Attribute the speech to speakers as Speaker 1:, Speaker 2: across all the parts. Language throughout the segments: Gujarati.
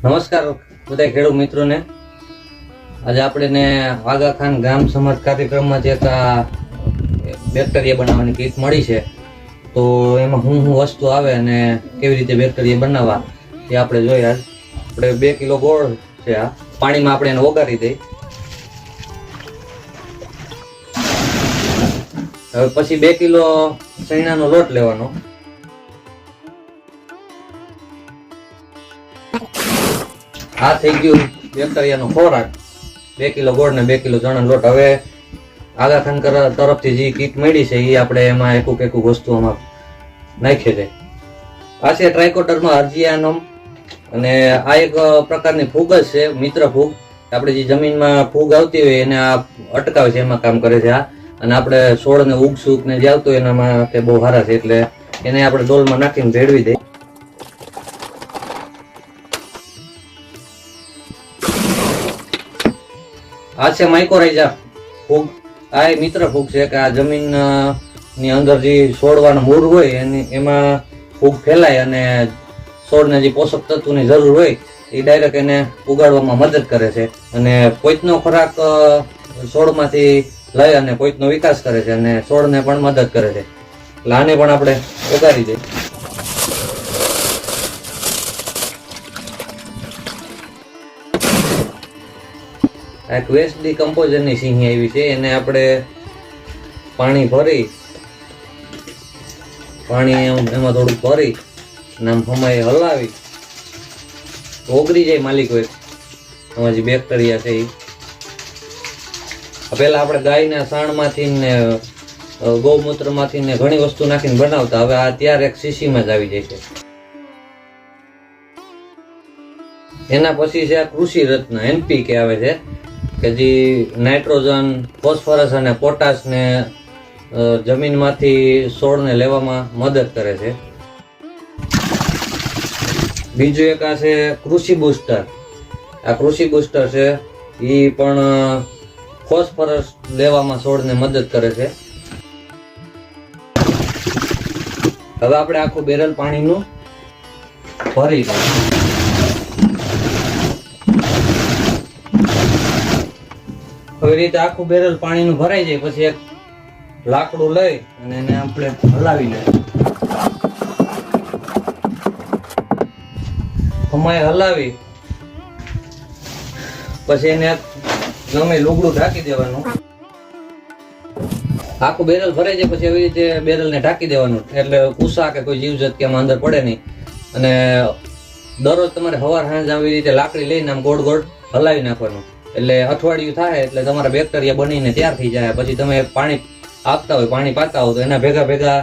Speaker 1: નમસ્કાર બધા ખેડૂત મિત્રોને. આજે આપણે આગા ખાન ગ્રામ સમાજ કાર્યક્રમમાં એક આ બેક્ટેરિયા બનાવવાની કીટ મળી છે, તો એમાં શું શું વસ્તુ આવે અને કેવી રીતે બેક્ટેરિયા બનાવવા એ આપણે જોઈએ આપણે બે કિલો ગોળ છે આ. પાણીમાં આપણે એને ઓગાળી દઈ. હવે પછી બે કિલો ચણાનો લોટ લેવાનો. આ થઈ ગયું બેક્ટેરિયાનો ખોરાક. બે કિલો ગોળ ને બે કિલો ચણા લોટ. હવે આગા ખાન તરફથી જે કીટ મળી છે એ આપણે એમાં એકુક એકુક વસ્તુ આમાં નાખીએ છે. આ છે ટ્રાયકોટરમાં અર્જિયાનમ અને આ એક પ્રકારની ફૂગ જ છે, મિત્ર ફૂગ. આપણે જે જમીનમાં ફૂગ આવતી હોય એને આ અટકાવે છે, એમાં કામ કરે છે આ. અને આપણે છોડને ઉગ સૂક ને જે આવતું હોય એના માટે બહુ સારા છે, એટલે એને આપણે ડોલમાં નાખીને ભેળવી દઈએ આ છે માઇકોરાઇઝા ફૂગ. આ એ મિત્ર ફૂગ છે કે આ જમીનની અંદર જે છોડવાનું મૂળ હોય એની, એમાં ફૂગ ફેલાય અને છોડને જે પોષક તત્વોની જરૂર હોય, એ ડાયરેક્ટ એને ઉગાડવામાં મદદ કરે છે અને પોઈતનો ખોરાક છોડમાંથી લઈ અને પોઈતનો વિકાસ કરે છે અને છોડને પણ મદદ કરે છે. એટલે આને પણ આપણે ઉગાડી દઈએ. આ એક વેસ્ટ ડિકમ્પોઝરની સિંહી આવી છે, એને આપણે પાણી ભરી, પાણી એમાં થોડું ભરી, અને આમ હમાય હલાવી ઓગરી જાય માલિક હોય એમાં જે બેક્ટેરિયા છે એ પહેલાં આપણે ગાયના સાણમાંથી ને ગૌમૂત્રમાંથી ને ઘણી વસ્તુ નાખીને બનાવતા, હવે આ ત્યારે એક શીશીમાં જ આવી જાય છે. એના પછી છે આ કૃષિ રત્ન એનપીકે આવે છે. કે જે નાઇટ્રોજન ફોસ્ફરસ અને પોટાશ ને અ, જમીનમાંથી છોડને લેવામાં મદદ કરે છે. બીજું એક આ છે કૃષિ બુસ્ટર. આ કૃષિ બુસ્ટર છે એ પણ ફોસ્ફરસ લેવામાં છોડને મદદ કરે છે. હવે આપણે આખું બેરલ પાણીનું ભરી દઈએ આવી રીતે આખું બેરલ પાણીનું ભરાઈ જાય, પછી એક લાકડું લઈ અને એને આપણે હલાવી લે. હમાય હલાવી, પછી એને ગમે લુગડું ઢાંકી દેવાનું. આખું બેરલ ભરાઈ જાય, પછી એવી રીતે બેરલને ઢાંકી દેવાનું. એટલે કુસા કે કોઈ જીવજત કે એમાં અંદર પડે નહીં. અને દરરોજ તમારે હવાર સાંજ આવી રીતે લાકડી લઈને આમ ગોળ ગોળ હલાવી નાખવાનું. એટલે અઠવાડિયું થાય એટલે તમારા બેક્ટેરિયા બનીને તૈયાર થઈ જાય. પછી તમે પાણી આપતા હોય, પાણી પાતા હોય, તો એના ભેગા ભેગા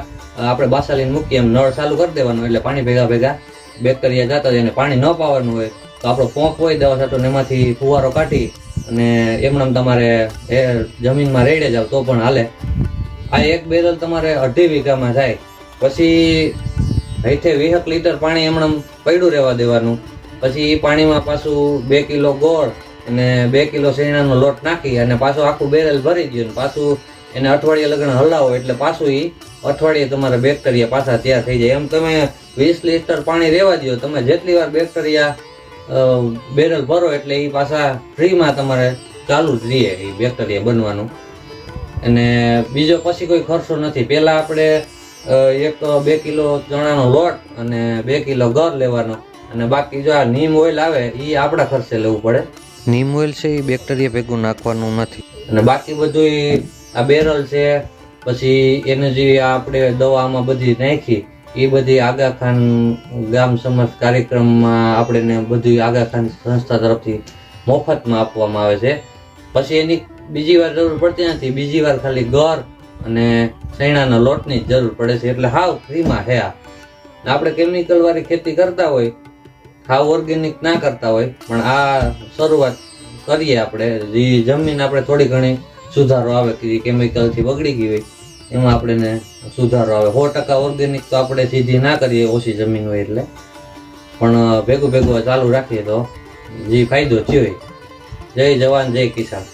Speaker 1: આપણે બાસાલીને મૂકીએ એમ નળ ચાલુ કરી દેવાનું એટલે પાણી ભેગા ભેગા બેક્ટેરિયા જતા જાય અને પાણી ન પાવાનું હોય, તો આપણો પોંક હોય દવા સાટો એમાંથી ફુવારો કાઢી અને એમનામ તમારે એ જમીનમાં રેડે જાવ તો પણ હાલે. આ એક બેરલ તમારે અઢી વીઘામાં થાય. પછી હૈથે વીહક લીટર પાણી એમણે પડ્યું રહેવા દેવાનું. પછી એ પાણીમાં પાછું બે કિલો ગોળ અને બે કિલો શેણાનો લોટ નાખી અને પાછું આખું બેરલ ભરી દો પાછું એને અઠવાડિયે લગ્ન હલાવો એટલે પાછું એ અઠવાડિયે તમારા બેક્ટેરિયા પાછા તૈયાર થઈ જાય. એમ તમે વીસ લીટર પાણી રહેવા દો તમે જેટલી વાર બેક્ટેરિયા બેરલ ભરો એટલે એ પાછા ફ્રીમાં તમારે ચાલુ જ રહે એ બેક્ટેરિયા બનવાનું. અને બીજો પછી કોઈ ખર્ચો નથી. પહેલા આપણે એક, બે કિલો ચણાનો લોટ અને બે કિલો ઘર લેવાનો. અને બાકી જો આ નીમ ઓઇલ આવે એ આપણા ખર્ચે લેવું પડે. નીમ ઓઇલ છે, એ બેક્ટેરિયા ભેગું નાખવાનું નથી. અને બાકી બધું આ બેરલ છે, પછી એને જે આપણે દવામાં બધી નાખી, એ બધી આગાખાન ગામ સમાજ કાર્યક્રમમાં આપણે બધી આગાખાન સંસ્થા તરફથી મફતમાં આપવામાં આવે છે. પછી એની બીજી વાર જરૂર પડતી નથી, બીજી વાર ખાલી ગર અને શેણાના લોટની જરૂર પડે છે, એટલે હાવ ફ્રીમાં હે આપણે કેમિકલવાળી ખેતી કરતા હોય હાવ ઓર્ગેનિક ના કરતા હોય, પણ આ શરૂઆત કરીએ આપણે. જે જમીન આપણે થોડી ઘણી સુધારો આવે કે જે કેમિકલથી બગડી ગઈ હોય, એમાં આપણે ને સુધારો આવે. સો ટકા ઓર્ગેનિક તો આપણે સીધી ના કરીએ ઓછી જમીન હોય એટલે. પણ, ભેગું ભેગું ચાલુ રાખીએ તો જે ફાયદો થયો જય જવાન, જય કિસાન.